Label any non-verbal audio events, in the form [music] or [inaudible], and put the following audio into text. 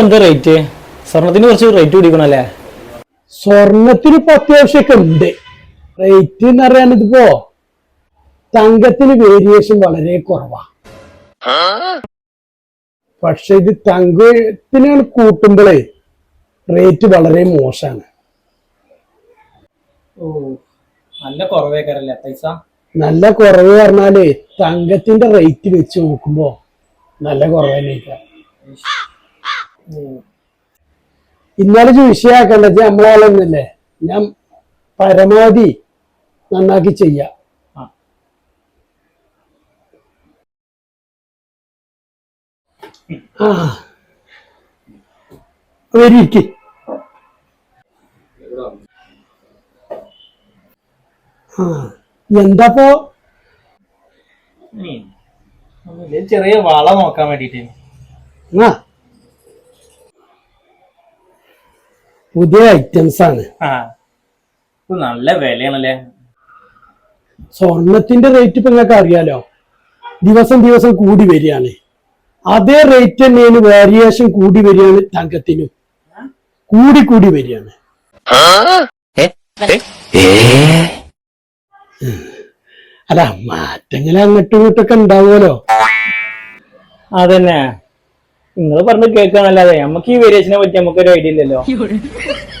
എന്താ റേറ്റ് സ്വർണത്തിന് കുറച്ച് റേറ്റ് പിടിക്കണല്ലേ? സ്വർണത്തിന് ഇപ്പൊ അത്യാവശ്യമൊക്കെ ഉണ്ട്. റേറ്റ് എന്ന് പറയാൻ ഇതിപ്പോ തങ്കത്തിന് വേരിയേഷൻ വളരെ കുറവാ. പക്ഷെ ഇത് തങ്കത്തിനാണ് കൂട്ടുമ്പോഴേ റേറ്റ് വളരെ മോശമാണ് ഓ. നല്ല കുറവേക്കാരല്ലേ പൈസ? നല്ല കുറവ് പറഞ്ഞാൽ തങ്കത്തിന്റെ റേറ്റ് വെച്ച് നോക്കുമ്പോ നല്ല കുറവ് തന്നെ ഇന്നലെ വിഷയാക്കണ്ടത് നമ്മളാളൊന്നല്ലേ ഞാൻ പരമാവധി നന്നാക്കി ചെയ്യാം. ആ. വരിക്ക്. ആ എന്താപ്പോ? ചെറിയ വള നോക്കാൻ വേണ്ടിട്ട് ആ. പുതിയ ഐറ്റംസ് ആണ്. നല്ല വിലയാണല്ലേ? സ്വർണത്തിന്റെ റേറ്റ് ഇപ്പൊ നിങ്ങൾക്ക് അറിയാലോ. ദിവസം ദിവസം കൂടി വരികയാണ്. അതേ റേറ്റ് തന്നെയാണ് വേരിയേഷൻ കൂടി വരികയാണ് തങ്കത്തിനും. കൂടി കൂടി വരികയാണ്. അല്ല മാറ്റങ്ങൾ അങ്ങോട്ടും ഇങ്ങോട്ടൊക്കെ ഉണ്ടാവുമല്ലോ. അതന്നെ. നിങ്ങൾ പറഞ്ഞ് കേൾക്കാന്നല്ലാതെ നമുക്ക് ഈ വേരിയേഷനെ പറ്റി നമുക്കൊരു ഐഡിയ ഇല്ലല്ലോ. [laughs]